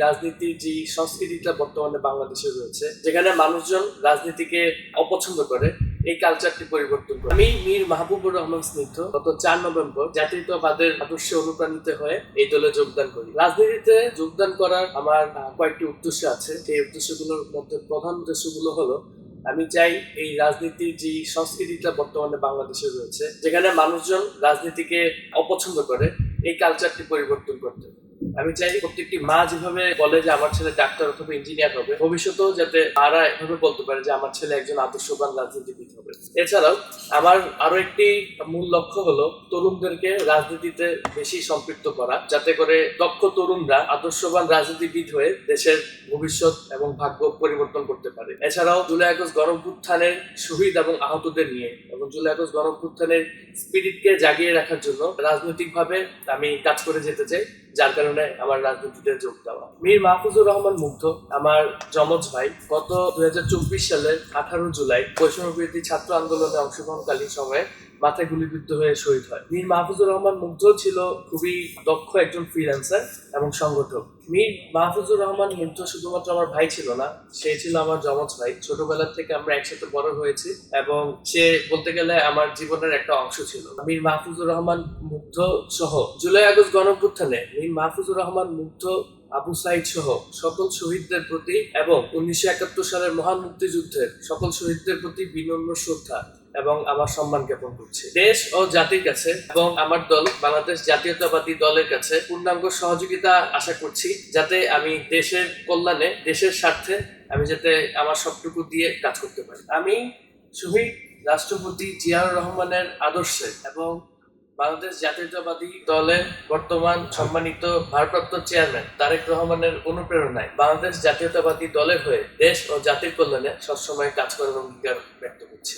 রাজনীতির যে সংস্কৃতিটা বর্তমানে বাংলাদেশে রয়েছে, যেখানে মানুষজন রাজনীতিকে অপছন্দ করে, এই কালচারটি পরিবর্তন করে। আমি মীর মাহবুবুর রহমান স্নিগ্ধ। গত চার নভেম্বর জাতীয়তাবাদের আদর্শে অনুপ্রাণিত হয়ে এই দলে যোগদান করি। রাজনীতিতে যোগদান করার আমার কয়েকটি উদ্দেশ্য আছে। সেই উদ্দেশ্যগুলোর মধ্যে প্রধান উদ্দেশ্যগুলো হলো, আমি চাই এই রাজনীতির যে সংস্কৃতিটা বর্তমানে বাংলাদেশে রয়েছে, যেখানে মানুষজন রাজনীতিকে অপছন্দ করে, এই কালচারটি পরিবর্তন করতে। আমি চাই প্রত্যেকটি মা যেভাবে বলে যে আমার ছেলে ডাক্তার অথবা ইঞ্জিনিয়ার হবে, ভবিষ্যতেও যাতে তারা এভাবে বলতে পারে যে আমার ছেলে একজন আদর্শবান রাজনীতিবিদ হবে। এছাড়াও আমার আরও একটি মূল লক্ষ্য হলো তরুণদেরকে রাজনীতিতে বেশি সম্পৃক্ত করা, যাতে করে দক্ষ তরুণরা আদর্শবান রাজনীতিবিদ হয়ে দেশের ভবিষ্যৎ এবং ভাগ্য পরিবর্তন করতে পারে। এছাড়াও জুলাই আগস্ট গণভ্যুত্থানের শহীদ এবং আহতদের নিয়ে এবং জুলাই আগস্ট গণভ্যুত্থানের স্পিরিটকে জাগিয়ে রাখার জন্য রাজনৈতিকভাবে আমি কাজ করে যেতে চাই। যার কারণে আমার রাজনীতিতে যোগ দেওয়া। মীর মাহফুজুর রহমান মুগ্ধ, আমার যমজ ভাই। গত দুই হাজার চব্বিশ সালের আঠারো জুলাই বৈষম্যবিরোধী ছাত্র আন্দোলনে অংশগ্রহণকালীন সময়ে মাথায় গুলিবিদ্ধ হয়ে শহীদ হয়। মীর মাহফুজুর রহমান মুগ্ধ ছিল, খুবই দক্ষ একজন ফ্রিল্যান্সার এবং সংগঠক। মীর মাহফুজুর রহমান মুগ্ধ শুধুমাত্র আমার ভাই ছিল না, সে ছিল আমার জমজ ভাই। ছোটবেলা থেকে আমরা একসাথে বড় হয়েছি এবং সে বলতে গেলে আমার জীবনের একটা অংশ ছিল। মীর মাহফুজুর রহমান মুগ্ধ সহ জুলাই আগস্ট গণঅভ্যুত্থানে মীর মাহফুজুর রহমান মুগ্ধ, আবু সাইদ সহ সকল শহীদদের প্রতি এবং উনিশশো একাত্তর সালের মহান মুক্তিযুদ্ধের সকল শহীদদের প্রতি বিনম্র শ্রদ্ধা। এবং আমার সম্মান জ্ঞাপন করছি। দেশ ও জাতির কাছে এবং আমার দল, বাংলাদেশ জাতীয়তাবাদী দলের কাছে পূর্ণাঙ্গ সহযোগিতা আশা করছি, যাতে আমি দেশের কল্যাণে, দেশের স্বার্থে আমি যাতে আমার সবটুকু দিয়ে কাজ করতে পারি। আমি শহীদ রাষ্ট্রপতি জিয়াউর রহমানের আদর্শে এবং বাংলাদেশ জাতীয়তাবাদী দলের বর্তমান সম্মানিত ভারপ্রাপ্ত চেয়ারম্যান তারেক রহমানের অনুপ্রেরণায় বাংলাদেশ জাতীয়তাবাদী দলের হয়ে দেশ ও জাতির কল্যাণে সবসময় কাজ করার অঙ্গীকার ব্যক্ত করছি।